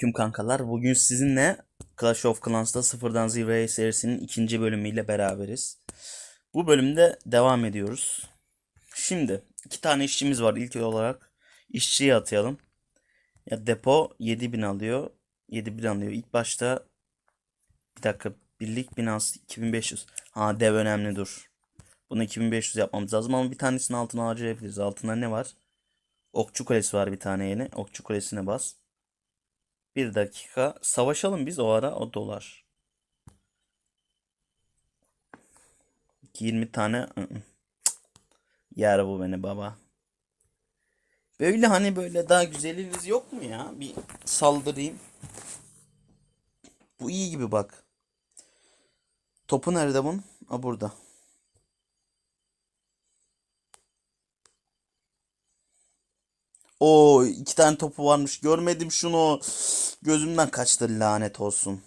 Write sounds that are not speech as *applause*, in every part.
Selamünaleyküm kankalar. Bugün sizinle Clash of Clans'ta sıfırdan zirveye serisinin ikinci bölümüyle beraberiz. Bu bölümde devam ediyoruz. Şimdi iki tane işçimiz var. İlk olarak işçiyi atayalım. Ya depo 7000 alıyor. 7000 alıyor. İlk başta bir dakika birlik binası 2500. Ha dev önemli dur. Bunu 2500 yapmamız lazım ama bir tanesini altına harcayabiliriz. Altında ne var? Okçu kulesi var bir tane yeni. Okçu kulesine bas. Bir dakika. Savaşalım biz o ara o dolar. 20 tane. ı-ı. Yer bu beni baba. Böyle hani böyle daha güzeliniz yok mu ya? Bir saldırayım. Bu iyi gibi bak. Topu nerede bunun? Ha burada. O iki tane topu varmış. Görmedim şunu. Gözümden kaçtı lanet olsun.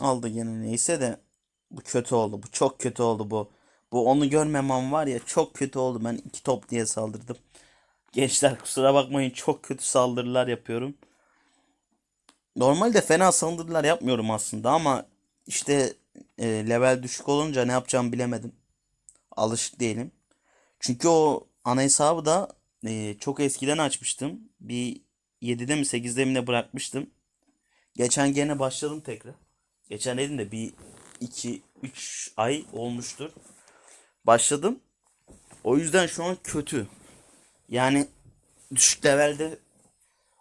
Aldı gene neyse de bu kötü oldu. Bu çok kötü oldu bu. Bu onu görmemem var ya çok kötü oldu. Ben iki top diye saldırdım. Gençler kusura bakmayın çok kötü saldırılar yapıyorum. Normalde fena saldırılar yapmıyorum aslında ama işte e, level düşük olunca ne yapacağımı bilemedim. Alışık değilim. Çünkü o ana hesabı da e, çok eskiden açmıştım. Bir 7'de mi 8'de mi ne bırakmıştım. Geçen gene başladım tekrar. Geçen dedim de bir 2 3 ay olmuştur. Başladım. O yüzden şu an kötü. Yani düşük levelde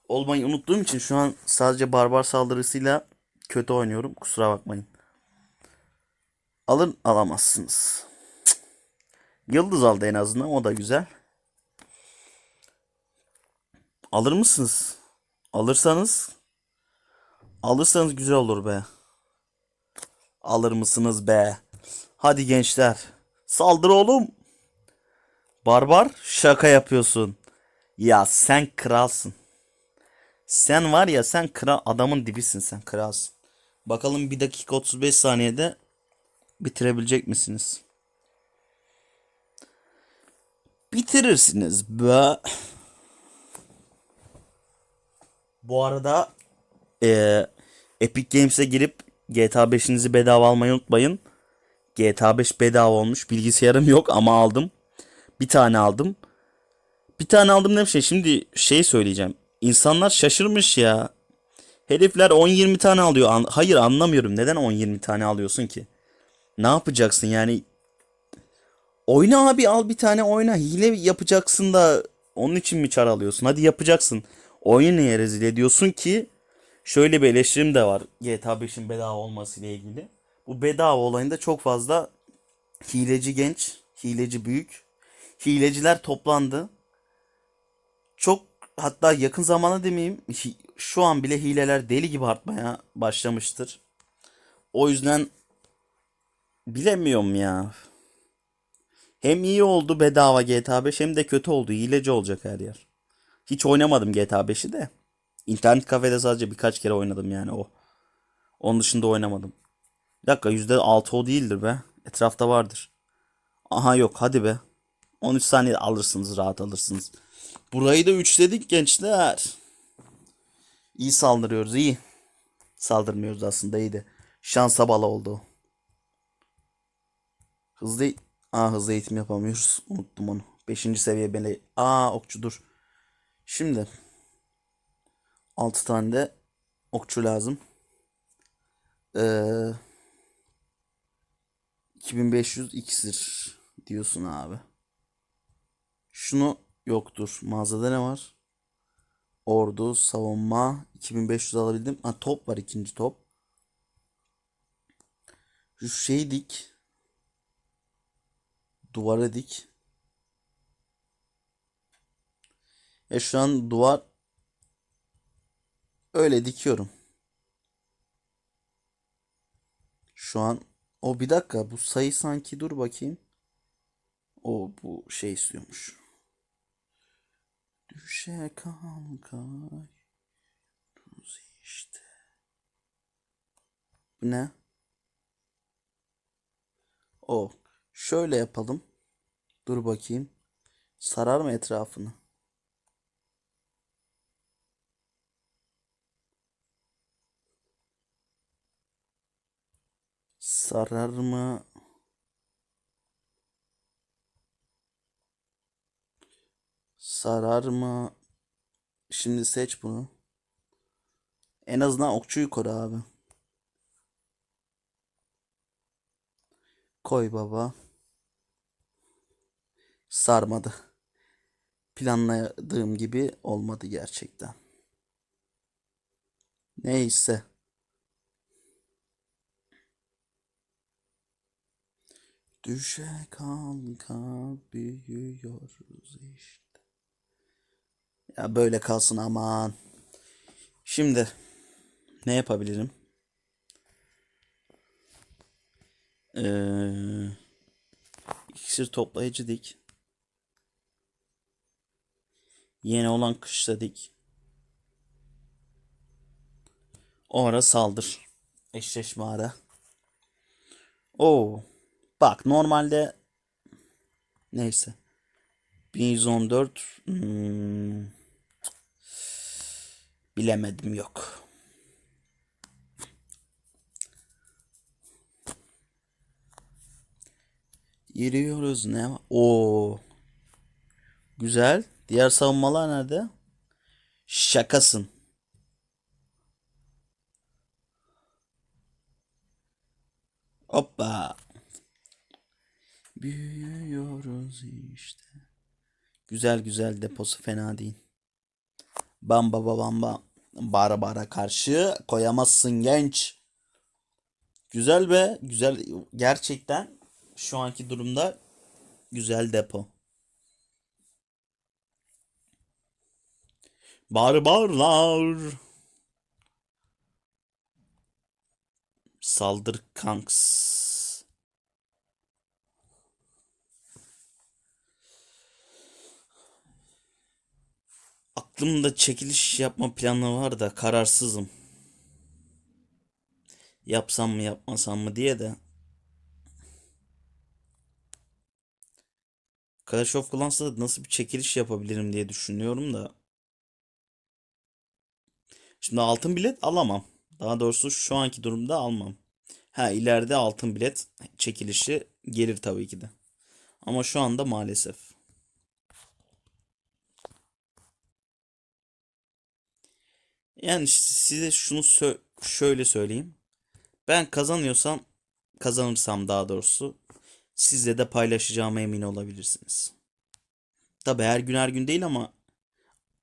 olmayı unuttuğum için şu an sadece barbar saldırısıyla kötü oynuyorum. Kusura bakmayın. Alın alamazsınız. Yıldız aldı en azından o da güzel. Alır mısınız? Alırsanız alırsanız güzel olur be. Alır mısınız be? Hadi gençler. Saldır oğlum. Barbar şaka yapıyorsun. Ya sen kralsın. Sen var ya sen kral adamın dibisin sen kralsın. Bakalım 1 dakika 35 saniyede bitirebilecek misiniz? Bitirirsiniz be. Bu arada eee, Epic Games'e girip GTA 5'inizi bedava almayı unutmayın. GTA 5 bedava olmuş. Bilgisayarım yok ama aldım. Bir tane aldım. Bir tane aldım ne şey. Şimdi şey söyleyeceğim. İnsanlar şaşırmış ya. Herifler 10-20 tane alıyor. Hayır anlamıyorum. Neden 10-20 tane alıyorsun ki? Ne yapacaksın yani? Oyna abi al bir tane oyna. Hile yapacaksın da onun için mi çar? Hadi yapacaksın. Oyunu niye rezil ediyorsun ki? Şöyle bir eleştirim de var GTA 5'in bedava olması ile ilgili. Bu bedava olayında çok fazla hileci genç, hileci büyük, hileciler toplandı. Çok hatta yakın zamanda demeyeyim şu an bile hileler deli gibi artmaya başlamıştır. O yüzden bilemiyorum ya. Hem iyi oldu bedava GTA 5 hem de kötü oldu. Hileci olacak her yer. Hiç oynamadım GTA 5'i de. İnternet kafede sadece birkaç kere oynadım yani o. Onun dışında oynamadım. Bir dakika %6 o değildir be. Etrafta vardır. Aha yok hadi be. 13 saniye alırsınız rahat alırsınız. Burayı da üçledik gençler. İyi saldırıyoruz iyi. Saldırmıyoruz aslında iyiydi. Şansa bala oldu. Hızlı Aa hızlı eğitim yapamıyoruz. Unuttum onu. 5. seviye beni. Aa okçu dur. Şimdi 6 tane de okçu lazım. Ee, 2500 iksir diyorsun abi. Şunu yoktur. Mağazada ne var? Ordu, savunma 2500 alabildim. Ha top var ikinci top. Şu şeyi dik. Duvara dik. E şu an duvar öyle dikiyorum. Şu an o bir dakika bu sayı sanki dur bakayım. O bu şey istiyormuş. Düşe kalkay. Tuz işte. Bu ne? O. Şöyle yapalım. Dur bakayım. Sarar mı etrafını? Sarar mı? Sarar mı? Şimdi seç bunu. En azından okçuyu koru abi. Koy baba. Sarmadı. Planladığım gibi olmadı gerçekten. Neyse. Düşe kalka büyüyoruz işte. Ya böyle kalsın aman. Şimdi ne yapabilirim? Ee, iksir toplayıcı dik. Yeni olan kışla dik. O ara saldır. Eşleşme ara. Oo. Bak normalde neyse. 1114 hmm, bilemedim yok. Yürüyoruz ne? Oo. Güzel. Diğer savunmalar nerede? Şakasın. Hoppa. Büyüyoruz işte. Güzel güzel deposu fena değil. Bamba bamba bara bara karşı koyamazsın genç. Güzel be güzel gerçekten şu anki durumda güzel depo. Barbarlar. Saldır kanks. Aklımda çekiliş yapma planı var da kararsızım. Yapsam mı yapmasam mı diye de. Clash of Clans'ta nasıl bir çekiliş yapabilirim diye düşünüyorum da. Şimdi altın bilet alamam. Daha doğrusu şu anki durumda almam. Ha ileride altın bilet çekilişi gelir tabii ki de. Ama şu anda maalesef. Yani size şunu sö- şöyle söyleyeyim. Ben kazanıyorsam kazanırsam daha doğrusu sizle de paylaşacağıma emin olabilirsiniz. Tabii her gün her gün değil ama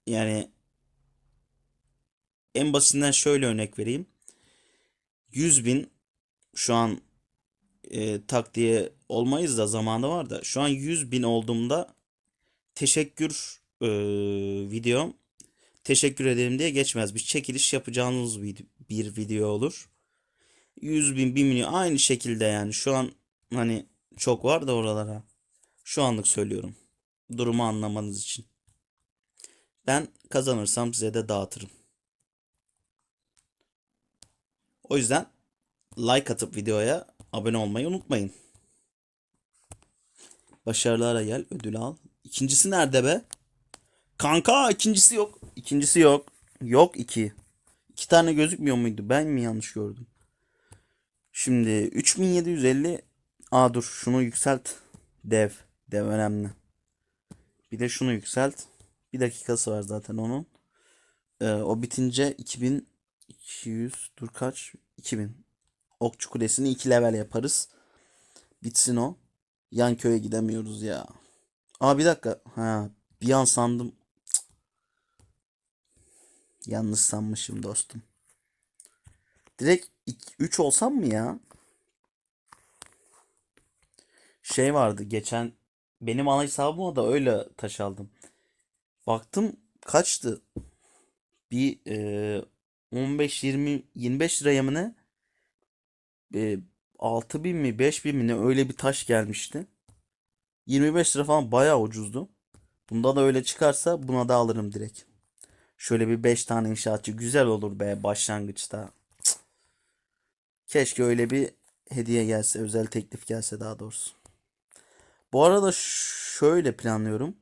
yani en basitinden şöyle örnek vereyim. 100 bin şu an e, tak diye olmayız da zamanı var da şu an 100 bin olduğumda teşekkür e, videom teşekkür ederim diye geçmez. Bir çekiliş yapacağınız bir, bir video olur. 100 bin 1 milyon aynı şekilde yani şu an hani çok var da oralara. Şu anlık söylüyorum. Durumu anlamanız için. Ben kazanırsam size de dağıtırım. O yüzden like atıp videoya abone olmayı unutmayın. Başarılara gel, ödül al. İkincisi nerede be? Kanka ikincisi yok. İkincisi yok. Yok iki. İki tane gözükmüyor muydu? Ben mi yanlış gördüm? Şimdi 3750 Aa dur şunu yükselt. Dev. Dev önemli. Bir de şunu yükselt. Bir dakikası var zaten onun. Ee, o bitince 2200 dur kaç? 2000. Okçu Kulesi'ni 2 level yaparız. Bitsin o. Yan köye gidemiyoruz ya. Aa bir dakika. Ha, bir an sandım. Cık. Yanlış sanmışım dostum. Direkt 3 olsam mı ya? Şey vardı geçen benim ana hesabıma da öyle taş aldım. Baktım kaçtı? Bir e, 15 20 25 liraya mı ne? E, 6000 mi 5000 mi ne öyle bir taş gelmişti. 25 lira falan bayağı ucuzdu. Bunda da öyle çıkarsa buna da alırım direkt. Şöyle bir 5 tane inşaatçı güzel olur be başlangıçta. Cık. Keşke öyle bir hediye gelse, özel teklif gelse daha doğrusu. Bu arada şöyle planlıyorum.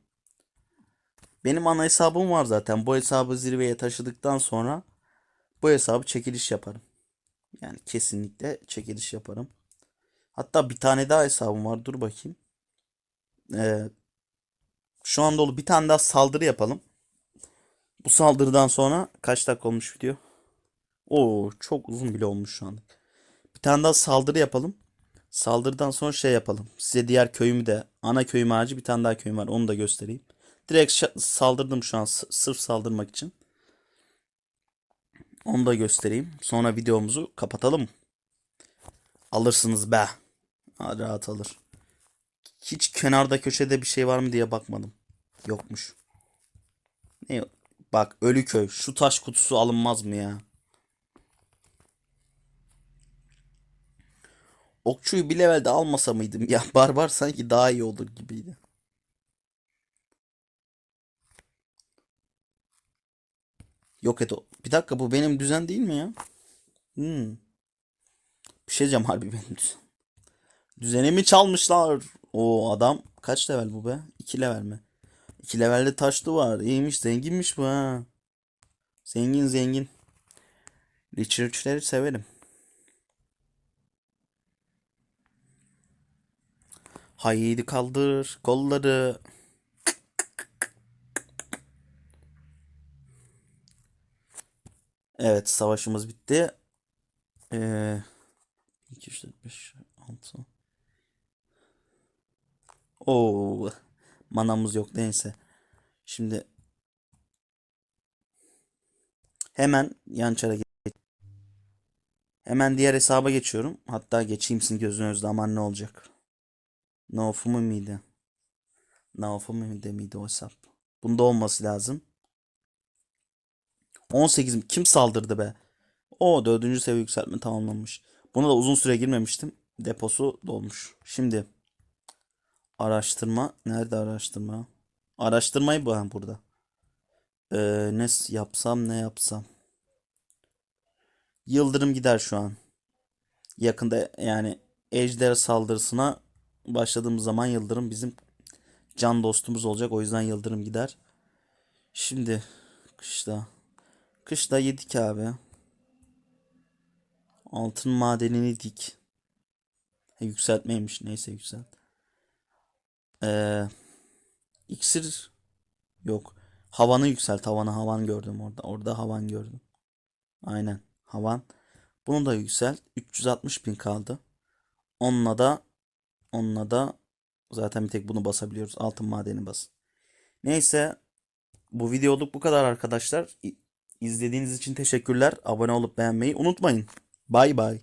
Benim ana hesabım var zaten. Bu hesabı zirveye taşıdıktan sonra bu hesabı çekiliş yaparım. Yani kesinlikle çekiliş yaparım. Hatta bir tane daha hesabım var. Dur bakayım. Ee, şu an dolu. Bir tane daha saldırı yapalım. Bu saldırıdan sonra kaç dakika olmuş video? Oo çok uzun bile olmuş şu an. Bir tane daha saldırı yapalım. Saldırıdan sonra şey yapalım. Size diğer köyümü de ana köyüm harici bir tane daha köyüm var. Onu da göstereyim. Direkt saldırdım şu an sırf saldırmak için. Onu da göstereyim. Sonra videomuzu kapatalım. Alırsınız be. Ha, rahat alır. Hiç kenarda köşede bir şey var mı diye bakmadım. Yokmuş. Ne? Bak ölü köy. Şu taş kutusu alınmaz mı ya? Okçuyu bir levelde almasa mıydım? Ya *laughs* barbar sanki daha iyi olur gibiydi. Yok et o. Bir dakika bu benim düzen değil mi ya? Hmm. Bir şey diyeceğim harbi benim düzen. Düzenimi çalmışlar. O adam kaç level bu be? 2 level mi? 2 levelde taşlı var. İyiymiş zenginmiş bu ha. Zengin zengin. Research'leri severim. Haydi kaldır kolları. Evet savaşımız bitti. Ee, 2, 3, 4, 5, 6. Oo, manamız yok neyse. Şimdi hemen yan çara. Hemen diğer hesaba geçiyorum. Hatta geçeyim sizin gözünüzde aman ne olacak. Naofu mu miydi? Naofu mu miydi, miydi o hesap? Bunda olması lazım. 18 mi? Kim saldırdı be? O 4. seviye yükseltme tamamlanmış. Buna da uzun süre girmemiştim. Deposu dolmuş. Şimdi araştırma. Nerede araştırma? Araştırmayı bu burada. Ee, ne yapsam ne yapsam. Yıldırım gider şu an. Yakında yani ejder saldırısına başladığımız zaman Yıldırım bizim can dostumuz olacak. O yüzden Yıldırım gider. Şimdi kışla. Kışla yedik abi. Altın madenini dik. He, yükseltmeymiş. Neyse yükselt. Ee, iksir yok. Havanı yükselt. Havanı havan gördüm orada. Orada havan gördüm. Aynen. Havan. Bunu da yükselt. 360 bin kaldı. Onunla da onunla da zaten bir tek bunu basabiliyoruz. Altın madeni bas. Neyse bu videoluk bu kadar arkadaşlar. İzlediğiniz için teşekkürler. Abone olup beğenmeyi unutmayın. Bay bay.